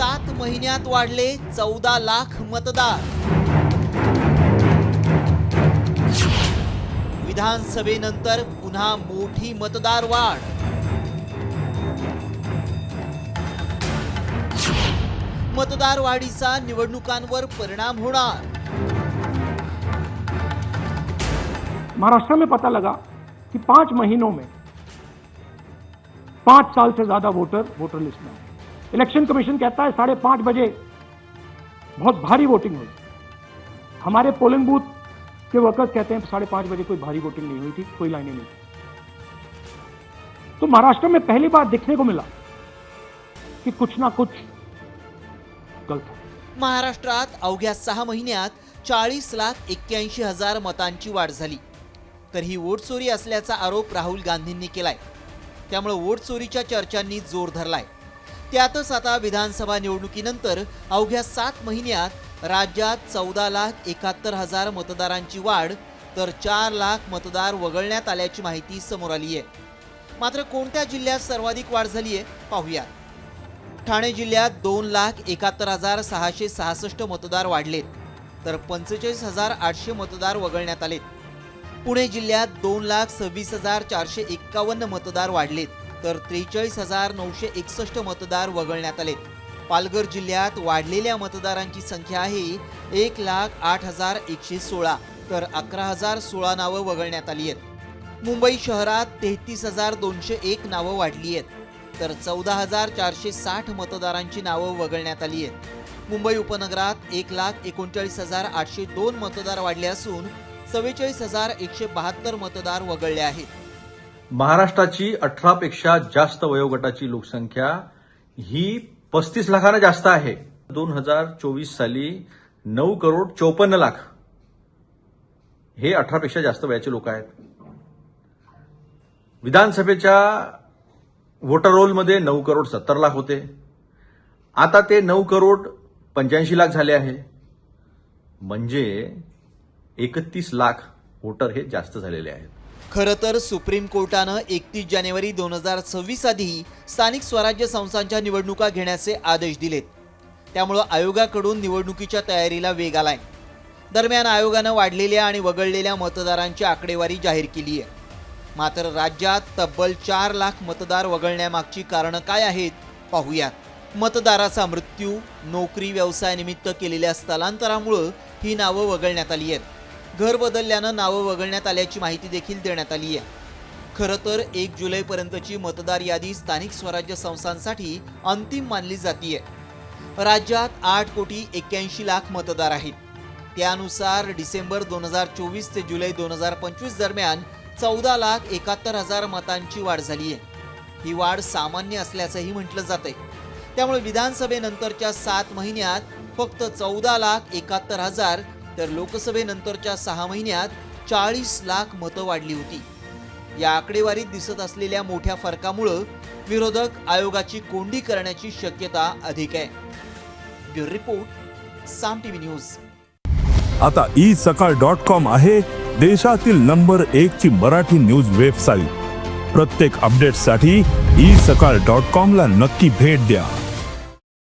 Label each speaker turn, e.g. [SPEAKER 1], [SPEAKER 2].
[SPEAKER 1] सात महिन्यात वाढले चौदा लाख मतदार. विधानसभेनंतर पुन्हा मोठी मतदार वाढ. मतदार वाढीचा निवडणुकांवर परिणाम होणार.
[SPEAKER 2] महाराष्ट्र में पता लगा कि पांच महीनों में पांच साल से ज्यादा वोटर वोटर लिस्ट में इलेक्शन कमीशन कहता है साढ़े पांच बजे बहुत भारी वोटिंग हुई। हमारे पोलिंग बूथ के वर्कर्स कहते हैं साढ़े पांच बजे कोई भारी वोटिंग नहीं हुई थी कोई लाइनें नहीं तो महाराष्ट्र में पहली बार देखने को मिला कि कुछ ना कुछ गलत है।
[SPEAKER 1] महाराष्ट्रात अवघ्या सहा महिन्यात चाळीस लाख एक्क्याऐंशी हजार मतांची वाढ झाली. तर ही वोट चोरी असल्याचा आरोप राहुल गांधींनी केलाय. त्यामुळे वोट चोरीच्या चर्चांनी जोर धरलाय. त्यातच आता विधानसभा निवडणुकीनंतर अवघ्या सात महिन्यात राज्यात चौदा लाख एकाहत्तर हजार मतदारांची वाढ तर चार लाख मतदार वगळण्यात आल्याची माहिती समोर आली आहे. मात्र कोणत्या जिल्ह्यात सर्वाधिक वाढ झाली आहे पाहूया. ठाणे जिल्ह्यात दोन लाख एकाहत्तर हजार सहाशे सहासष्ट मतदार वाढलेत तर पंचेचाळीस हजार आठशे मतदार वगळण्यात आलेत. पुणे जिल्ह्यात दोन लाख सव्वीस हजार चारशे एक्कावन्न मतदार वाढलेत तर त्रेचाळीस हजार नऊशे एकसष्ट मतदार वगळण्यात आले. पालघर जिल्ह्यात वाढलेल्या मतदारांची संख्या आहे एक लाख आठ हजार एकशे सोळा तर अकरा हजार सोळा नावं वगळण्यात आली आहेत. मुंबई शहरात तेहतीस हजार दोनशे एक नावं वाढली आहेत. तर चौदा हजार चारशे साठ मतदारांची नावं वगळण्यात आली आहेत. मुंबई उपनगरात एक लाख एकोणचाळीस हजार आठशे दोन मतदार वाढले असून चव्वेचाळीस हजार एकशे बहात्तर मतदार वगळले आहेत.
[SPEAKER 3] महाराष्ट्राची अठरापेक्षा जास्त वयोगटाची लोकसंख्या ही पस्तीस लाखानं जास्त आहे. दोन हजार चोवीस साली नऊ करोड चौपन्न लाख हे अठरापेक्षा जास्त वयाचे लोक आहेत. विधानसभेच्या वोटर रोलमध्ये नऊ करोड सत्तर लाख होते. आता ते नऊ करोड पंच्याऐंशी लाख झाले आहे. म्हणजे एकतीस लाख वोटर हे जास्त झालेले आहेत.
[SPEAKER 1] खरं तर सुप्रीम कोर्टानं एकतीस जानेवारी दोन हजार सव्वीस आधी स्थानिक स्वराज्य संस्थांच्या निवडणुका घेण्याचे आदेश दिलेत. त्यामुळं आयोगाकडून निवडणुकीच्या तयारीला वेग आलाय. दरम्यान आयोगानं वाढलेल्या आणि वगळलेल्या मतदारांची आकडेवारी जाहीर केली आहे. मात्र राज्यात तब्बल चार लाख मतदार वगळण्यामागची कारणं काय आहेत पाहूयात. मतदाराचा मृत्यू नोकरी व्यवसायानिमित्त केलेल्या स्थलांतरामुळं ही नावं वगळण्यात आली आहेत. घर बदलल्यानं नावं वगळण्यात आल्याची माहिती देखील देण्यात आली आहे खरं तर एक जुलैपर्यंतची मतदार यादी स्थानिक स्वराज्य संस्थांसाठी अंतिम मानली जातीये. राज्यात आठ कोटी एक्क्याऐंशी लाख मतदार आहेत. त्यानुसार डिसेंबर दोन हजार चोवीस ते जुलै दोन हजार पंचवीस दरम्यान चौदा लाख एकाहत्तर हजार मतांची वाढ झाली आहे ही वाढ सामान्य असल्याचंही म्हटलं जातंय. त्यामुळे विधानसभेनंतरच्या सात महिन्यात फक्त चौदा लाख एकाहत्तर हजार तर लोकसभेनंतरच्या सहा महिन्यात चाळीस लाख मतं वाढली होती. या आकडेवारीत दिसत असलेल्या मोठ्या फरकामुळं विरोधक आयोगाची कोंडी करण्याची शक्यता अधिक आहे. Bureau report Saam TV news.
[SPEAKER 4] आता ई सकाळ डॉट कॉम आहे देशातील नंबर एक ची मराठी न्यूज वेबसाईट. प्रत्येक अपडेटसाठी ई सकाळ डॉट कॉम ला नक्की भेट द्या.